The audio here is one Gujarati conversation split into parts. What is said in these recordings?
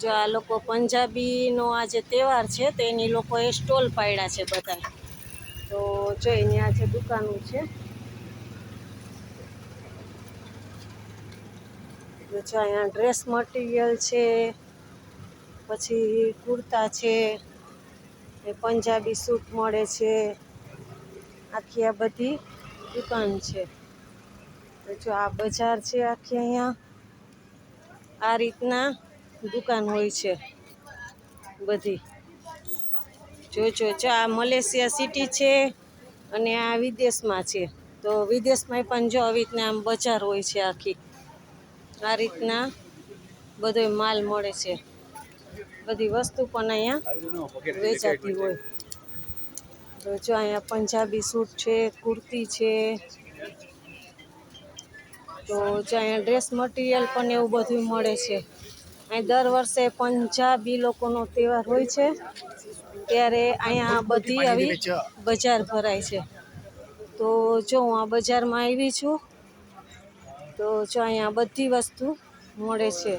જો આ લોકો પંજાબીનો આ જે તહેવાર છે, તો એની લોકોએ સ્ટોલ પાડ્યા છે બધા તો જો એની આ જે દુકાનો છે, જો અહીંયા ડ્રેસ મટીરિયલ છે, પછી કુર્તા છે પંજાબી સૂટ મળે છે. આખી આ બધી દુકાન છે. જો આ બજાર છે આખી અહીંયા. આ રીતના દુકાન હોય છે બધી. જોજો, જો આ મલેશિયા સિટી છે અને આ વિદેશમાં છે. તો વિદેશમાં પણ જો આવી રીતના આમ બજાર હોય છે આખી, આ રીતના બધો માલ મળે છે. બધી વસ્તુ પણ અહીંયા વેચાતી હોય. તો જો અહીંયા પંજાબી સૂટ છે, કુર્તી છે તો જ્યાં અહીંયા ડ્રેસ મટીરિયલ પણ એવું બધું મળે છે. અહીં દર વર્ષે પંજાબી લોકોનો તહેવાર હોય છે ત્યારે અહીંયા બધી આવી બજાર ભરાય છે. તો જો હું આ બજારમાં આવી છું તો જો અહીંયા બધી વસ્તુ મળે છે.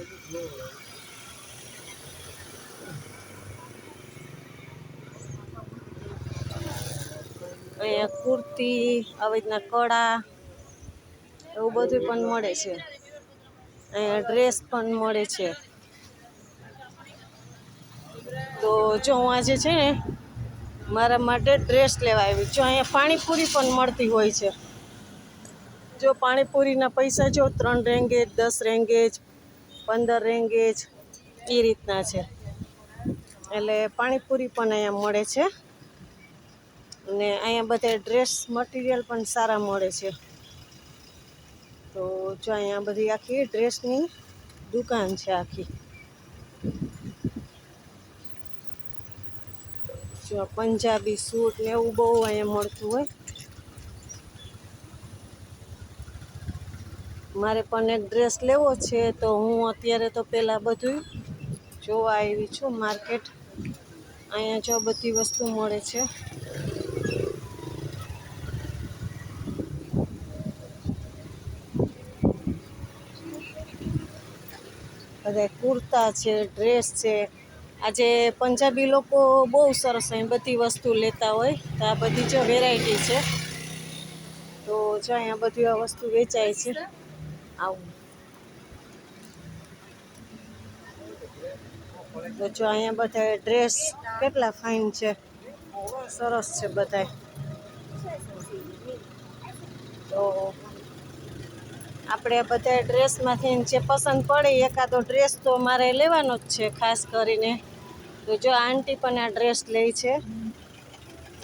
અહીંયા કુર્તી આવી રીતના કડા એવું બધું પણ મળે છે. અહીંયા ડ્રેસ પણ મળે છે. તો જો હું આજે છે ને મારા માટે ડ્રેસ લેવા આવી. જો અહીંયા પાણીપુરી પણ મળતી હોય છે. જો પાણીપુરીના પૈસા જો ત્રણ રેંગેજ, દસ રેંગેજ, પંદર રેંગેજ એ રીતના છે. એટલે પાણીપુરી પણ અહીંયા મળે છે. અને અહીંયા બધા ડ્રેસ મટીરિયલ પણ સારા મળે છે. જો અહીંયા બધી આખી ડ્રેસની દુકાન છે આખી. જો પંજાબી સૂટ ને એવું બહુ અહીંયા મળતું હોય. મારે પણ એક ડ્રેસ લેવો છે તો હું અત્યારે તો પહેલાં બધું જોવા આવી છું માર્કેટ. અહીંયા જો બધી વસ્તુ મળે છે. બધા કુર્તા છે ડ્રેસ છે. આજે પંજાબી લોકો બહુ સરસ અહીં બધી વસ્તુ લેતા હોય. તો આ બધી જો વેરાયટી છે. તો જો અહીંયા બધી આ વસ્તુ વેચાય છે. આવું. તો જો અહીંયા બધા ડ્રેસ કેટલા ફાઇન છે. સરસ છે બધા તો આપણે બધા ડ્રેસમાંથી જે પસંદ પડે એકાદો ડ્રેસ તો મારે લેવાનો જ છે, ખાસ કરીને. તો જો આંટી પણ આ ડ્રેસ લે છે.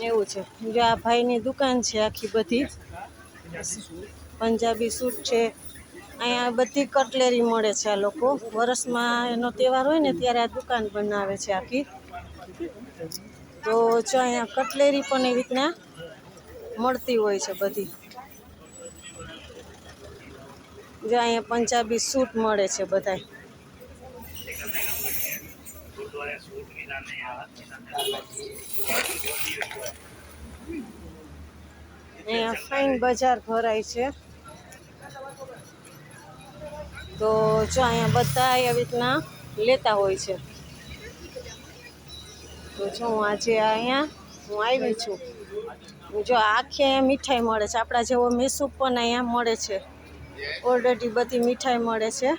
એવું છે. જો આ ભાઈની દુકાન છે આખી બધી પંજાબી સૂટ છે. અહીંયા બધી કટલેરી મળે છે આ લોકો. વરસમાં એનો તહેવાર હોય ને ત્યારે આ દુકાન બનાવે છે આખી. તો જો અહીંયા કટલેરી પણ એવી રીતના મળતી હોય છે બધી. જો અહીંયા પંજાબી સૂટ મળે છે બધા અહીંયા ફાઇન બજાર ભરાય છે. તો જો અહીંયા બધા આવી રીતના લેતા હોય છે. તો જો હું આજે અહીંયા હું આવી છું. જો આખી અહીંયા મીઠાઈ મળે છે. આપણા જેવો મેસૂપ પણ અહીંયા મળે છે. ઓલરેડી બધી મીઠાઈ મળે છે.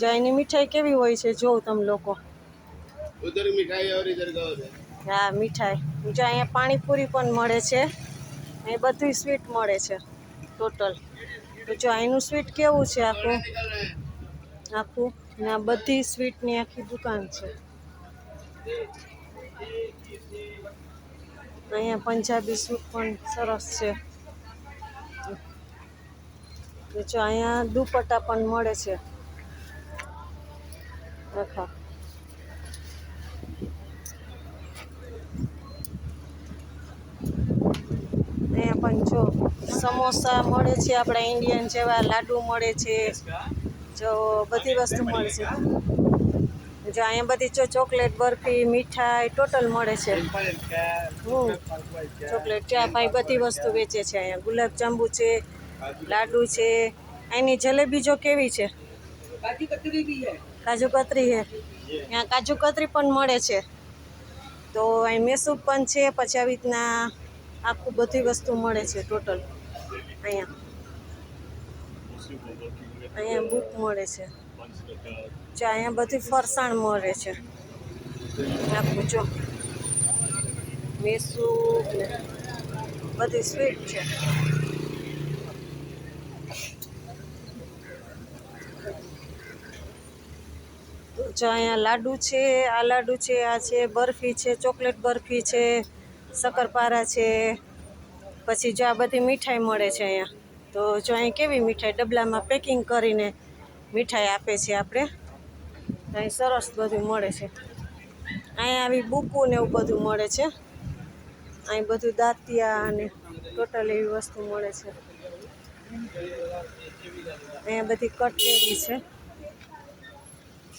જયની મીઠાઈ કેવી હોય છે જોઉં તમે લોકો. હા મીઠાઈ. બીજા અહીંયા પાણીપુરી પણ મળે છે. અહીં બધી સ્વીટ મળે છે ટોટલ તો જો અહીંનું સ્વીટ કેવું છે આખું? આખું? આ બધી સ્વીટની આખી દુકાન છે. અહીંયા પંજાબી સૂપ પણ સરસ છે. જો અહીંયા દુપટ્ટા પણ મળે છે. આખા. અહીંયા પણ જો સમોસા મળે છે, આપણા ઇન્ડિયન જેવા લાડુ મળે છે, જો બધી વસ્તુ મળે છે. જો અહીંયા બધી જો ચોકલેટ, બરફી, મીઠાઈ ટોટલ મળે છે. ચોકલેટ, ચા ભાઈ બધી વસ્તુ વેચે છે અહીંયા. ગુલાબ જાંબુ છે લાડુ છે. અહીંની જલેબી જો કેવી છે? કાજુ કતરી છે. ત્યાં કાજુ કતરી પણ મળે છે. તો અહીં મેસૂપ પણ છે. પછી આવી રીતના આખું બધી વસ્તુ મળે છે ટોટલ અહીંયા. અહીંયા બુક મળે છે. જો અહીંયા બધી ફરસાણ મળે છે. આખું જો. મેસૂપ બધી સ્વીટ છે. જો અહીંયા લાડુ છે, આ લાડુ છે, આ છે, બરફી છે, ચોકલેટ બરફી છે, શક્કરપારા છે, પછી જો આ બધી મીઠાઈ મળે છે અહીંયા. તો જો અહીં કેવી મીઠાઈ? ડબલામાં પેકિંગ કરીને મીઠાઈ આપે છે આપણે. અહીં સરસ બધું મળે છે. અહીંયા આવી બુકો ને એવું બધું મળે છે. અહીં બધું દાંતિયા અને ટોટલ એવી વસ્તુ મળે છે. અહીંયા બધી કટલેરી છે.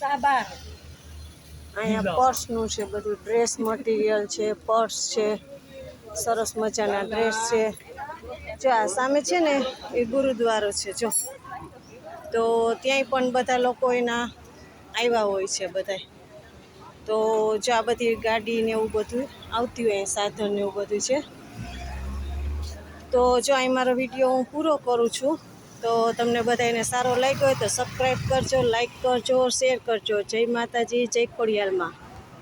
સાબાર. અહીંયા પર્સનું છે બધું. ડ્રેસ મટીરિયલ છે પર્સ છે સરસ મજાના ડ્રેસ છે. જો આ સામે છે ને એ ગુરુદ્વારો છે જો. તો ત્યાંય પણ બધા લોકો એના આવ્યા હોય છે બધા તો જો આ બધી ગાડી ને એવું બધું આવતી હોય સાધન ને એવું બધું છે. તો જો અહીં મારો વીડિયો હું પૂરો કરું છું. તો તમને બધાને સારો લાગ્યો હોય તો સબસ્ક્રાઈબ કરજો લાઈક કરજો શેર કરજો. જય માતાજી, જય ખોડિયાલમાં.